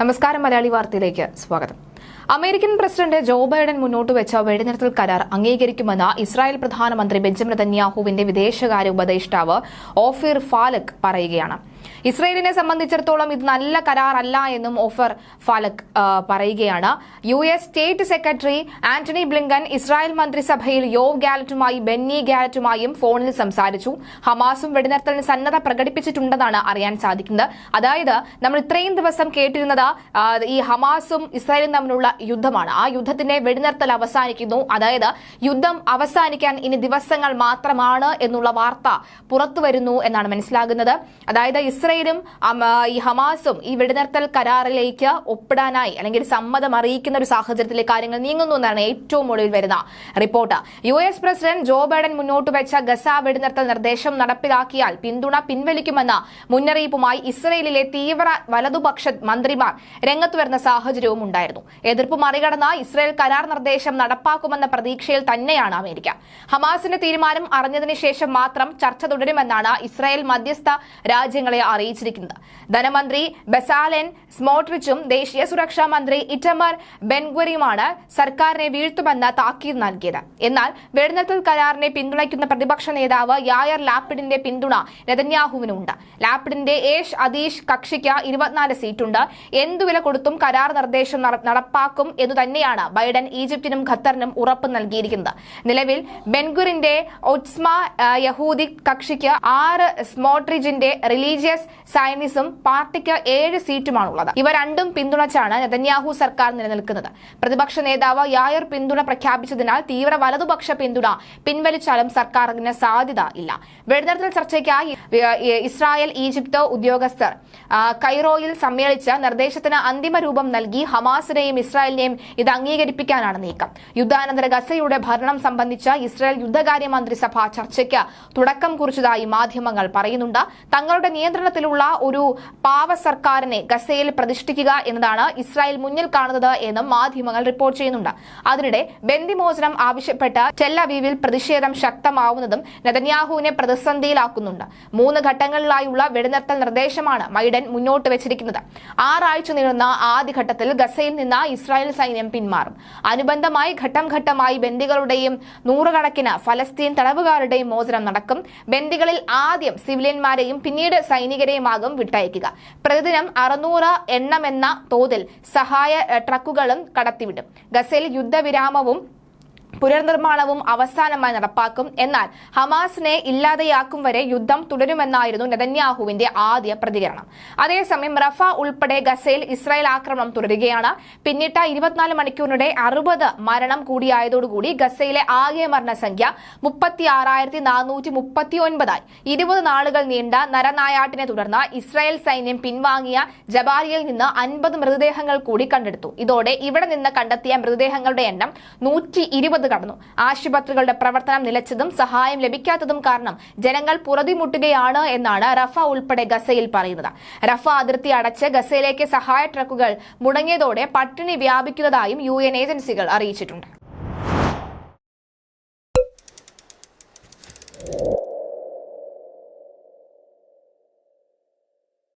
നമസ്കാരം മലയാളി വാർത്തയിലേക്ക് സ്വാഗതം. അമേരിക്കൻ പ്രസിഡന്റ് ജോ ബൈഡൻ മുന്നോട്ട് വെച്ച വെടിനിർത്തൽ കരാർ അംഗീകരിക്കുമെന്ന് ഇസ്രായേൽ പ്രധാനമന്ത്രി ബെഞ്ചമിൻ തന്യാഹുവിന്റെ വിദേശകാര്യ ഉപദേഷ്ടാവ് ഓഫിർ ഫാലക് പറയുകയാണ്. ഇസ്രയേലിനെ സംബന്ധിച്ചിടത്തോളം ഇത് നല്ല കരാറല്ല എന്നും ഓഫർ ഫലക് പറയുകയാണ്. U S state secretary Antony Blinken Israel മന്ത്രിസഭയിൽ യോവ് ഗാലറ്റുമായി ബെന്നി ഗാലറ്റുമായും ഫോണിൽ സംസാരിച്ചു. ഹമാസും വെടിനിർത്തലിന് സന്നദ്ധ പ്രകടിപ്പിച്ചിട്ടുണ്ടെന്നാണ് അറിയാൻ സാധിക്കുന്നത്. അതായത് നമ്മൾ ഇത്രയും ദിവസം കേട്ടിരുന്നത് ഈ ഹമാസും ഇസ്രായേലും തമ്മിലുള്ള യുദ്ധമാണ്. ആ യുദ്ധത്തിന്റെ വെടിനിർത്തൽ അവസാനിക്കുന്നു. അതായത് യുദ്ധം അവസാനിക്കാൻ ഇനി ദിവസങ്ങൾ മാത്രമാണ് എന്നുള്ള വാർത്ത പുറത്തു വരുന്നു എന്നാണ് മനസ്സിലാകുന്നത്. അതായത് ഇസ്രയേലും ഈ ഹമാസും ഈ വെടിനിർത്തൽ കരാറിലേക്ക് ഒപ്പിടാനായി അല്ലെങ്കിൽ സമ്മതം അറിയിക്കുന്ന ഒരു സാഹചര്യത്തിലെ കാര്യങ്ങൾ നീങ്ങുന്നു എന്നാണ് ഏറ്റവും ഒടുവിൽ വരുന്ന report. U S president Joe Biden മുന്നോട്ട് വെച്ച ഗസ വെടിനിർത്തൽ നിർദ്ദേശം നടപ്പിലാക്കിയാൽ പിന്തുണ പിൻവലിക്കുമെന്ന മുന്നറിയിപ്പുമായി ഇസ്രയേലിലെ തീവ്ര വലതുപക്ഷ മന്ത്രിമാർ രംഗത്ത് വരുന്ന സാഹചര്യവും ഉണ്ടായിരുന്നു. എതിർപ്പ് മറികടന്ന ഇസ്രയേൽ കരാർ നിർദ്ദേശം നടപ്പാക്കുമെന്ന പ്രതീക്ഷയിൽ തന്നെയാണ് അമേരിക്ക. ഹമാസിന്റെ തീരുമാനം അറിഞ്ഞതിന് ശേഷം മാത്രം ചർച്ച തുടരുമെന്നാണ് ഇസ്രായേൽ മധ്യസ്ഥ രാജ്യങ്ങളെ അറിയിച്ചിരിക്കുന്നത്. ധനമന്ത്രി ബസാലെൻ സ്മോട്രിച്ചും ദേശീയ സുരക്ഷാ മന്ത്രി ഇറ്റമർ ബെൻഗുരിയുമാണ് സർക്കാരിനെ വീഴ്ത്തുമെന്ന് താക്കീത് നൽകിയത്. എന്നാൽ വെടിനിർത്തൽ കരാറിനെ പിന്തുണയ്ക്കുന്ന പ്രതിപക്ഷ നേതാവ് യായർ ലാപ്പിഡിന്റെ പിന്തുണ നെതന്യാഹുവിനുണ്ട്. ലാപ്പിഡിന്റെ ഏഷ് അതീഷ് കക്ഷിക്ക് ഇരുപത്തിനാല് സീറ്റുണ്ട്. എന്തു വില കൊടുത്തും കരാർ നിർദ്ദേശം നടപ്പാക്കും എന്നു തന്നെയാണ് ബൈഡൻ ഈജിപ്തിനും ഖത്തറിനും ഉറപ്പ് നൽകിയിരിക്കുന്നത്. നിലവിൽ ബെൻഗുറിന്റെ ഒറ്റ്സ്മ യഹൂദി കക്ഷിക്ക് ആറ് സ്മോട്രിജിന്റെ റിലീജിയസ് സയനിസും പാർട്ടിക്ക് ഏഴ് സീറ്റുമാണുള്ളത്. ഇവ രണ്ടും പിന്തുണച്ചാണ് നെതന്യാഹു സർക്കാർ നിലനിൽക്കുന്നത്. പ്രതിപക്ഷ നേതാവ് യായർ പിന്തുണ പ്രഖ്യാപിച്ചതിനാൽ തീവ്ര വലതുപക്ഷ പിന്തുണ പിൻവലിച്ചാലും സർക്കാരിന് സാധ്യത ഇല്ല. വെടിനിർത്തൽ ചർച്ചയ്ക്കായി ഇസ്രായേൽ ഈജിപ്ത് ഉദ്യോഗസ്ഥർ കൈറോയിൽ സമ്മേളിച്ച് നിർദ്ദേശത്തിന് അന്തിമ രൂപം നൽകി ഹമാസിനെയും ഇസ്രായേലിനെയും ഇത് അംഗീകരിപ്പിക്കാനാണ് നീക്കം. യുദ്ധാനന്തര ഗസയുടെ ഭരണം സംബന്ധിച്ച ഇസ്രായേൽ യുദ്ധകാര്യ മന്ത്രിസഭ ചർച്ചയ്ക്ക് തുടക്കം കുറിച്ചതായി മാധ്യമങ്ങൾ പറയുന്നുണ്ട്. തങ്ങളുടെ നിയന്ത്രണത്തിലുള്ള ഒരു പാവ സർക്കാരിനെ ഗസയിൽ പ്രതിഷ്ഠിക്കുക എന്നതാണ് ഇസ്രായേൽ മുന്നിൽ കാണുന്നത് എന്നും മാധ്യമങ്ങൾ റിപ്പോർട്ട് ചെയ്യുന്നുണ്ട്. അതിനിടെ ബന്ദിമോചനം ആവശ്യപ്പെട്ട് ടെല്ലവീവിൽ പ്രതിഷേധം ശക്തമാവുന്നതും നെതന്യാഹുവിനെ പ്രതിസന്ധിയിലാക്കുന്നുണ്ട്. മൂന്ന് ഘട്ടങ്ങളിലായുള്ള വെടിനിർത്തൽ നിർദ്ദേശമാണ് മൈഡൻ മുന്നോട്ട് വെച്ചിരിക്കുന്നത്. ആറാഴ്ച നീളുന്ന ആദ്യഘട്ടത്തിൽ ഗസയിൽ നിന്ന് ഇസ്രായേൽ സൈന്യം പിന്മാറും. അനുബന്ധമായി ഘട്ടം ഘട്ടമായി ബന്ദികളുടെയും നൂറുകണക്കിന് ഫലസ്തീൻ തടവുകാരുടെയും മോചനം നടക്കും. ബന്ദികളിൽ ആദ്യം സിവിലിയന്മാരെയും പിന്നീട് സൈനികരെയുമാകും വിട്ടയക്കുക. പ്രതിദിനം അറുന്നൂറ് എണ്ണമെന്ന തോതിൽ സഹായ ട്രക്കുകളും കടത്തിവിടും. ഗസയിൽ യുദ്ധവിരാമവും പുനർനിർമ്മാണവും അവസാനമായി നടപ്പാക്കും. എന്നാൽ ഹമാസിനെ ഇല്ലാതെയാക്കും വരെ യുദ്ധം തുടരുമെന്നായിരുന്നു നെതന്യാഹുവിന്റെ ആദ്യ പ്രതികരണം. അതേസമയം റഫ ഉൾപ്പെടെ ഗസയിൽ ഇസ്രായേൽ ആക്രമണം തുടരുകയാണ്. പിന്നിട്ട ഇരുപത്തിനാല് മണിക്കൂറിനിടെ അറുപത് മരണം കൂടിയായതോടുകൂടി ഗസയിലെ ആകെ മരണസംഖ്യ മുപ്പത്തി ആറായിരത്തി നാനൂറ്റി മുപ്പത്തി ഒൻപതായി ഇരുപത് നാളുകൾ നീണ്ട നരനായാട്ടിനെ തുടർന്ന് ഇസ്രായേൽ സൈന്യം പിൻവാങ്ങിയ ജബാലിയിൽ നിന്ന് അൻപത് മൃതദേഹങ്ങൾ കൂടി കണ്ടെടുത്തു. ഇതോടെ ഇവിടെ നിന്ന് കണ്ടെത്തിയ മൃതദേഹങ്ങളുടെ എണ്ണം നൂറ്റി ഇരുപത് കടന്നു. ആശുപത്രികളുടെ പ്രവർത്തനം നിലച്ചതും സഹായം ലഭിക്കാത്തതും കാരണം ജനങ്ങൾ പുറതിമുട്ടുകയാണ് എന്നാണ് റഫ ഉൾപ്പെടെ ഗസയിൽ പറയുന്നത്. റഫ അതിർത്തി അടച്ച് ഗസയിലേക്ക് സഹായ ട്രക്കുകൾ മുടങ്ങിയതോടെ പട്ടിണി വ്യാപിക്കുന്നതായും യു ഏജൻസികൾ അറിയിച്ചിട്ടുണ്ട്.